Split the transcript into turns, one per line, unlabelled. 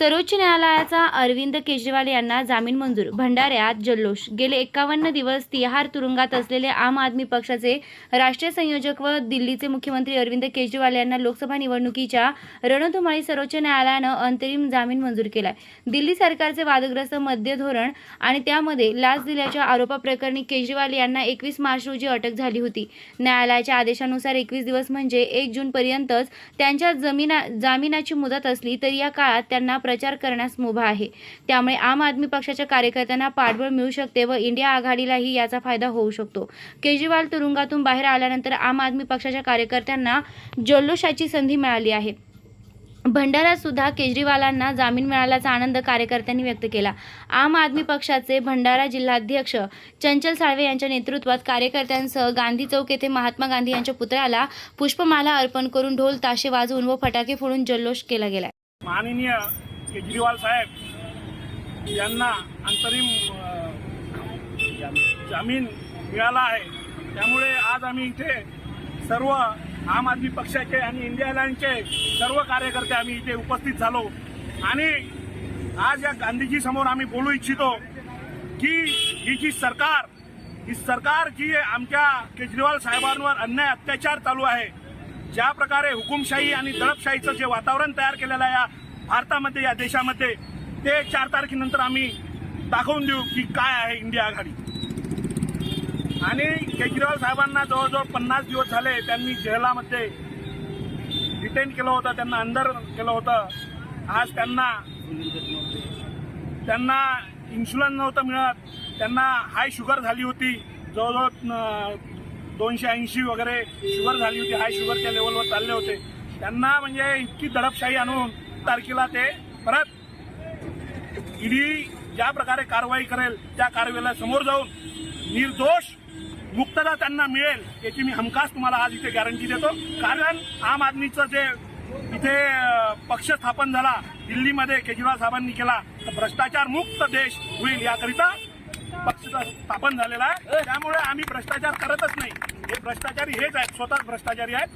सर्वोच्च न्यायालयाचा अरविंद केजरीवाल यांना जामीन मंजूर भंडाऱ्यात जल्लोष. गेले एक्कावन्न दिवस तिहार तुरुंगात असलेले आम आदमी पक्षाचे राष्ट्रीय संयोजक व दिल्लीचे मुख्यमंत्री अरविंद केजरीवाल यांना लोकसभा निवडणुकीच्या रणधुमाळी सर्वोच्च न्यायालयानं अंतरिम जामीन मंजूर केलाय. दिल्ली सरकारचे वादग्रस्त मद्य धोरण आणि त्यामध्ये लाच दिल्याच्या आरोपाप्रकरणी केजरीवाल यांना एकवीस मार्च रोजी अटक झाली होती. न्यायालयाच्या आदेशानुसार एकवीस दिवस म्हणजे एक जूनपर्यंतच त्यांच्या जमिना जामिनाची मुदत असली तरी या काळात त्यांना प्रचार करण्यास मुभा आहे. त्यामुळे आम आदमी पक्षाच्या कार्यकर्त्यांना पाठबळ मिळू शकते व इंडिया आघाडीलाही याचा फायदा होऊ शकतो. केजरीवाल तुरुंगातून बाहेर आल्यानंतर आम आदमी पक्षाच्या कार्यकर्त्यांना जल्लोषाची संधी मिळाली आहे. भंडाऱ्यात सुद्धा केजरीवालांना जामीन मिळाल्याचा आनंद कार्यकर्त्यांनी व्यक्त केला. आम आदमी पक्षाचे भंडारा जिल्हाध्यक्ष चंचल साळवे यांच्या नेतृत्वात कार्यकर्त्यांसह गांधी चौक येथे महात्मा गांधी यांच्या पुतळ्याला पुष्पमाला अर्पण करून ढोल ताशे वाजवून व फटाके फोडून जल्लोष केला गेला
माननीय केजरीवाल साहेब यांना अंतरिम जामीन मिळाला आहे. त्यामुळे आज आम्ही इथे सर्व आम आदमी पक्षाचे आणि इंडिया लाईनचे सर्व कार्यकर्ते आम्ही इथे उपस्थित झालो. आणि आज या गांधीजी समोर आम्ही बोलू इच्छितो की ही जी सरकार ही सरकार जी आमच्या केजरीवाल साहेबांवर अन्याय अत्याचार चालू आहे ज्या प्रकारे हुकुमशाही आणि दडपशाहीचं जे वातावरण तयार केलेलं आहे या भारतामध्ये या देशामध्ये ते चार तारखेनंतर आम्ही दाखवून देऊ की काय आहे इंडिया आघाडी. आणि केजरीवाल साहेबांना जवळजवळ पन्नास दिवस झाले त्यांनी जेलामध्ये डिटेन केलं होतं त्यांना अंदर केलं होतं. आज त्यांना त्यांना इन्शुलन्स नव्हतं मिळत त्यांना हाय शुगर झाली होती जवळजवळ दोनशे ऐंशी वगैरे शुगर झाली होती हाय शुगरच्या लेवलवर चालले होते. त्यांना म्हणजे इतकी दडपशाही आणून तारखेला ते परत ईडी ज्या प्रकारे कारवाई करेल त्या कारवाईला समोर जाऊन निर्दोष मुक्तता त्यांना मिळेल याची मी हमखास तुम्हाला आज इथे गॅरंटी देतो. कारण आम आदमीचं जे इथे पक्ष स्थापन झाला दिल्लीमध्ये केजरीवाल साहेबांनी केला तर भ्रष्टाचार मुक्त देश होईल याकरिता पक्ष स्थापन झालेला आहे. त्यामुळे आम्ही भ्रष्टाचार करतच नाही. हे भ्रष्टाचारी हेच आहेत स्वतःच भ्रष्टाचारी आहेत.